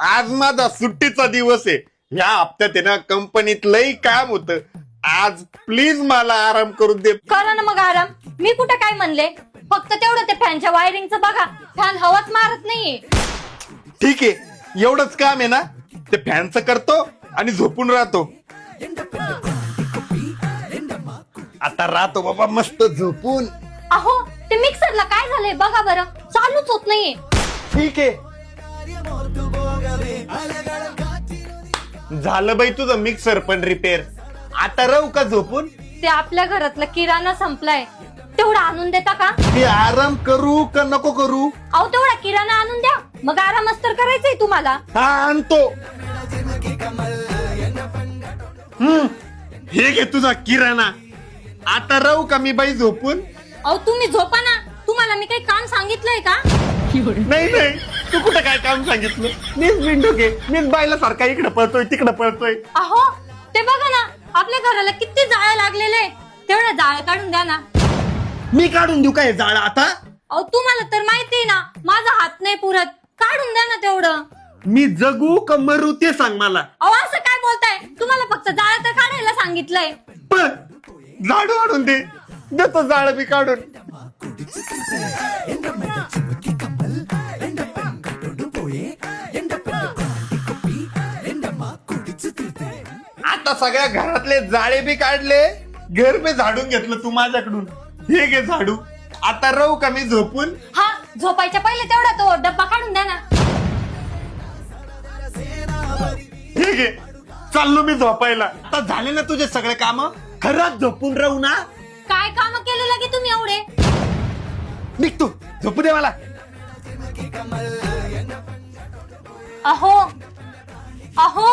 आज माझा सुट्टीचा दिवस आहे. ह्या हप्त्यात आहे ना कंपनीत लई काम होतं. आज प्लीज मला आराम करून दे. करा ना मग आराम. मी कुठं काय म्हणले? फक्त तेवढं ते फॅनच्या वायरिंगचं बघा. फॅन हवाच मारत नाहीये. ठीक आहे. एवढंच काम आहे ना ते फॅनचं करतो आणि झोपून राहतो. आता राहतो बाबा मस्त झोपून. अहो ते मिक्सरला काय झालंय? बघा बरं. चालूच होत नाहीये. ठीक आहे. झालं बाई तुझं मिक्सर पण रिपेअर आता राहू का झोपून? ते आपल्या घरातला किराणा संपलाय. तेवढा आणून देता का? मी आराम करू का नको करू? अहो तेवढा किराणा आणून द्या. मग आरामच तर करायचंय तुम्हाला. हा आणतो. हम्म हे घे तुझा किराणा. आता राहू का मी बाई झोपून? अहो तुम्ही झोपा ना. तुम्हाला मी काही काम सांगितलंय का? नाही नाही. तू कुठं काय काम सांगितलं? मीच विंडो घे. मीच बायला सारखा इकडे पळतोय तिकडे पळतोय. अहो ते बघा ना आपल्या घराला किती जाळं लागलेले तेवढा जाळ काढून द्या ना. मी काढून देऊ काय जाळ आता? अहो तुम्हाला तर माहितीये ना माझा हात नाही पुरत. काढून द्या ना तेवढं. मी जगू का मरू ते सांग मला. अहो असं काय बोलताय? तुम्हाला फक्त जाळ तर काढायला सांगितलंय. पण झाडू आणून दे. देतो जाळ मी काढून. आता सगळ्या घरातले जाळे बी काढले घर बी झाडून घेतलं तू माझ्याकडून. हे घे झाडू. आता राहू का मी झोपून? हा झोपायच्या पहिले तेवढा तो डब्बा काढून द्या ना. हे घे. चाललो मी झोपायला. आता झाले ना तुझे सगळे काम? खरंच झोपून राहू ना. काय काम केले लगे तुम्ही एवढे? निघतो झोपू दे मला. अहो. अहो.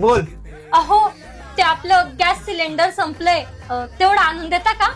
बोल. अहो ते आपलं गॅस सिलेंडर संपलंय. अं, तेवढं आणून देता का?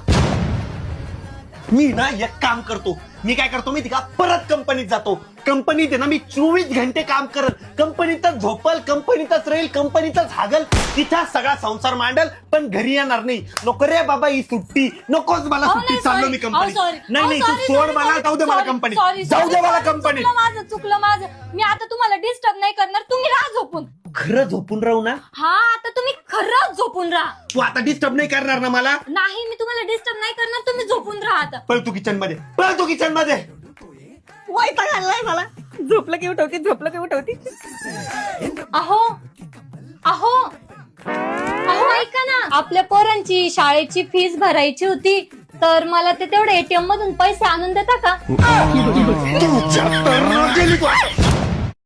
मी ना एक काम करतो. मी काय करतो माहिती का? परत कंपनीत जातो. कंपनीत आहे ना मी चोवीस घंटे काम करत. कंपनीतच झोपल कंपनीतच राहील कंपनीतच हागल. तिथं सगळा संसार मांडल पण घरी येणार नाही. नको रे बाबा ही सुट्टी. नकोच मला अहो, सुट्टी नाही, चाललो sorry. मी अहो, कंपनीत. sorry. नाही अहो, नाही तू sorry, सोड sorry, मला sorry. जाऊ दे मला Sorry, कंपनीत. sorry, जाऊ sorry, दे मला sorry. कंपनीत. चुकलं माझं चुकलं माझं. मी आता तुम्हाला डिस्टर्ब नाही करणार. तुम्ही राहा झोपून. खरं झोपून राहू ना? हा आता तुम्ही खरंच झोपून राहा. तू आता डिस्टर्ब नाही करणार ना मला? नाही मी तुम्हाला डिस्टर्ब नाही करणार तुम्ही झोपून राहा आता. पळ तू किचनमध्ये. पळ तू किचनमध्ये. वैताग आणलाय मला. झोपलं की उठवती झोपलं की उठवती. अहो अहो अहो ऐका ना. आपल्या पोरांची शाळेची फीस भरायची होती तर मला ते तेवढे एटीएम मधून पैसे आणून देता का? तुझ्या तर गेली तू.